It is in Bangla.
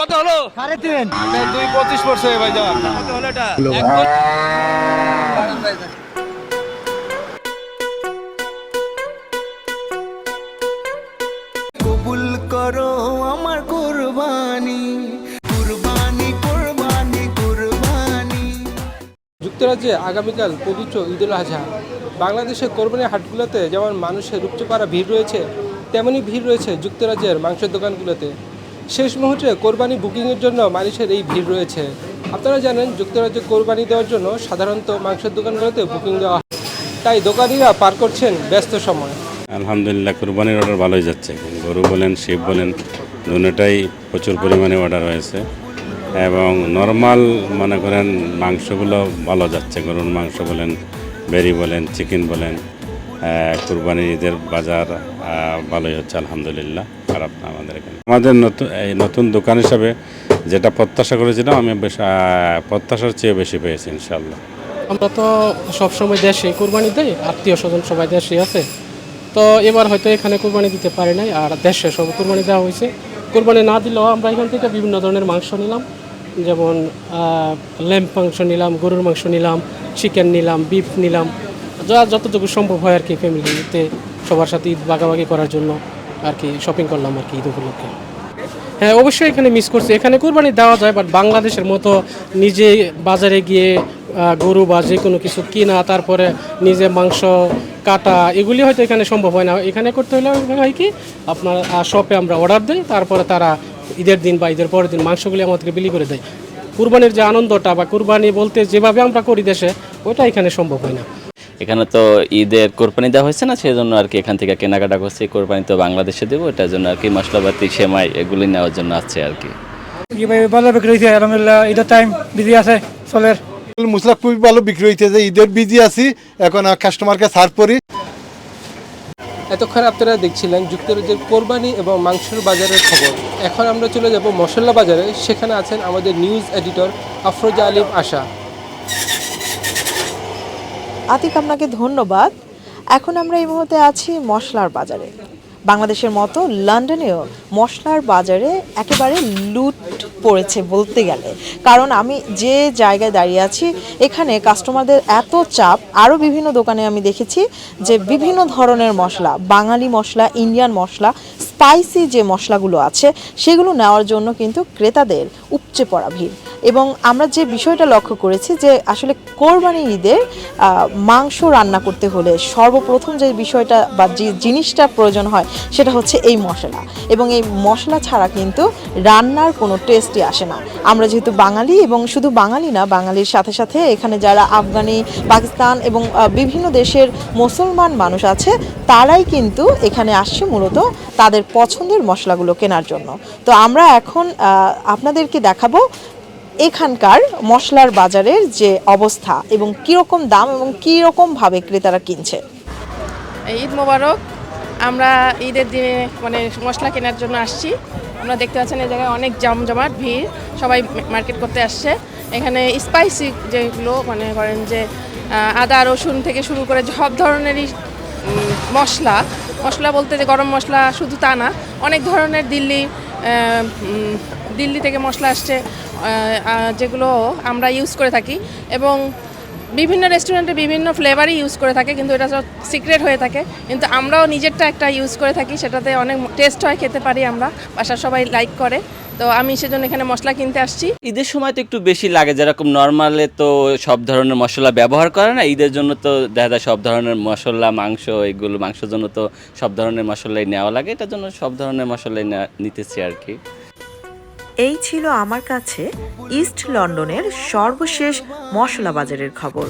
কত হলো? সাড়ে তিন। দুই পঁচিশ পড়ছে ভাই যান কত হলো এটা? কবুল করো আমার কুরবানি। কুরবানি কুরবানি কুরবানি। যুক্তরাজ্যে আগামীকাল পবিত্র ঈদুল আজহা। বাংলাদেশের কোরবানি হাটগুলোতে যেমন মানুষের উপচে পাড়া ভিড় রয়েছে তেমনই ভিড় রয়েছে যুক্তরাজ্যের মাংসের দোকানগুলোতে। শেষ মুহূর্তে কোরবানি বুকিংয়ের জন্য মানুষের এই ভিড় রয়েছে। আপনারা জানেন, যুক্তরাজ্যে কোরবানি দেওয়ার জন্য সাধারণত মাংসের দোকানগুলোতে বুকিং দেওয়া হয়। তাই দোকানিরা পার করছেন ব্যস্ত সময়। আলহামদুলিল্লাহ, কোরবানির অর্ডার ভালোই যাচ্ছে। গরু বলেন, শিব বলেন, দুটাই প্রচুর পরিমাণে অর্ডার হয়েছে। এবং নর্মাল মনে করেন, মাংসগুলো ভালো যাচ্ছে। গরুর মাংস বলেন, বেরি বলেন চিকেন বলেন কুরবানির ঈদের বাজার ভালোই হচ্ছে, আলহামদুলিল্লাহ, খারাপ না আমাদের এখানে। আমাদের নতুন এই নতুন দোকান হিসাবে যেটা প্রত্যাশা করেছিলাম, আমি বেশ প্রত্যাশার চেয়ে বেশি পেয়েছি ইনশাল্লাহ আমরা তো সবসময় দেশে কোরবানি দেই, আত্মীয় স্বজন সবাই দেশে আছে। তো এবার হয়তো এখানে কোরবানি দিতে পারি নাই, আর দেশে সব কোরবানি দেওয়া হয়েছে। কোরবানি না দিলেও আমরা এখান থেকে বিভিন্ন ধরনের মাংস নিলাম, যেমন ল্যাম্প মাংস নিলাম, গরুর মাংস নিলাম, চিকেন নিলাম, বিফ নিলাম যা যতটুকু সম্ভব হয় আর কি ফ্যামিলিতে সবার সাথে ঈদ বাগাবাগি করার জন্য আর কি শপিং করলাম আর কি ঈদ উপলক্ষে। হ্যাঁ অবশ্যই এখানে মিস করছি। এখানে কোরবানি দেওয়া যায় বাট বাংলাদেশের মতো নিজে বাজারে গিয়ে গরু বা যে কোনো কিছু কিনা, তারপরে নিজে মাংস, কাটা, এগুলি হয়তো এখানে সম্ভব হয় না। এখানে করতে হলে হয় কি, আপনার শপে আমরা অর্ডার দিই, তারপরে তারা ঈদের দিন বা ঈদের পরের দিন মাংসগুলি আমাদেরকে বিলি করে দেয়। কুরবানির যে আনন্দটা বা কুরবানি বলতে যেভাবে আমরা করি দেশে, ওটা এখানে সম্ভব হয় না। এখানে তো ঈদের কোরবানি দেওয়া হয়েছে না সেই জন্য আর কি এখান থেকে কেনাকাটা করছি কোরবানি তো বাংলাদেশে দেবো এটার জন্য আর কি মশলাপাতি সেমাই এগুলি নেওয়ার জন্য আছে আর কি। ভালো বিক্রি হয়েছে আলহামদুলিল্লাহ ঈদের টাইম বিজি আছে চলের। মশলা খুবই ভালো বিক্রি হইতে যে ঈদের বিজি আছি এখন কাস্টমারকে সার্ভ করি। এতক্ষণ আপনারা দেখছিলেন যুক্তরাজ্যের কোরবানি এবং মাংসের বাজারের খবর। এখন আমরা চলে যাব মশলা বাজারে সেখানে আছেন আমাদের নিউজ এডিটর আফরোজা আলিম আশা। আতিক আপনাকে ধন্যবাদ। এখন আমরা এই মুহূর্তে আছি মশলার বাজারে। বাংলাদেশের মতো লন্ডনেও মশলার বাজারে একেবারে লুট পড়েছে বলতে গেলে। কারণ আমি যে জায়গায় দাঁড়িয়ে আছি, এখানে কাস্টমারদের এত চাপ আরও বিভিন্ন দোকানে আমি দেখেছি যে বিভিন্ন ধরনের মশলা, বাঙালি মশলা, ইন্ডিয়ান মশলা স্পাইসি যে মশলাগুলো আছে, সেগুলো নেওয়ার জন্য কিন্তু ক্রেতাদের উপচে পড়া ভিড়। এবং আমরা যে বিষয়টা লক্ষ্য করেছি যে আসলে কোরবানি ঈদের মাংস রান্না করতে হলে সর্বপ্রথম যে বিষয়টা বা যে জিনিসটা প্রয়োজন হয়, সেটা হচ্ছে এই মশলা। এবং এই মশলা ছাড়া কিন্তু রান্নার কোনো টেস্টই আসে না। আমরা যেহেতু বাঙালি এবং শুধু বাঙালি না, বাঙালির সাথে সাথে এখানে যারা আফগানি, পাকিস্তান এবং বিভিন্ন দেশের মুসলমান মানুষ আছে, তারাই কিন্তু এখানে আসছে মূলত তাদের পছন্দের মশলাগুলো কেনার জন্য। তো আমরা এখন আপনাদেরকে দেখাবো এখানকার মশলার বাজারের যে অবস্থা এবং কীরকম দাম এবং কীরকমভাবে ক্রেতারা কিনছে। ঈদ মোবারক। আমরা ঈদের দিনে মানে মশলা কেনার জন্য আসছি। আমরা দেখতে পাচ্ছেন এই জায়গায় অনেক জমজমাট ভিড়। সবাই মার্কেট করতে আসছে। এখানে স্পাইসি যেগুলো মানে করেন যে আদা, রসুন থেকে শুরু করে সব ধরনেরই মশলা মশলা বলতে যে গরম মশলা শুধু তা না, অনেক ধরনের দিল্লি দিল্লি থেকে মশলা আসছে যেগুলো আমরা ইউজ করে থাকি এবং বিভিন্ন রেস্টুরেন্টে বিভিন্ন ফ্লেভারই ইউজ করে থাকে, কিন্তু এটা সব সিক্রেট হয়ে থাকে। কিন্তু আমরাও নিজেরটা একটা ইউজ করে থাকি, সেটাতে অনেক টেস্ট হয়, খেতে পারি আমরা, বাসার সবাই লাইক করে। তো আমি সেজন্য এখানে মশলা কিনতে আসছি। ঈদের সময় তো একটু বেশি লাগে যেরকম নর্মালে তো সব ধরনের মশলা ব্যবহার করে না ঈদের জন্য তো দেখা যায় সব ধরনের মশলা মাংস এগুলো মাংসের জন্য তো সব ধরনের মশলাই নেওয়া লাগে এটার জন্য সব ধরনের মশলাই নিতেছি আর কি। এই ছিল আমার কাছে ইস্ট লন্ডনের সর্বশেষ মশলা বাজারের খবর।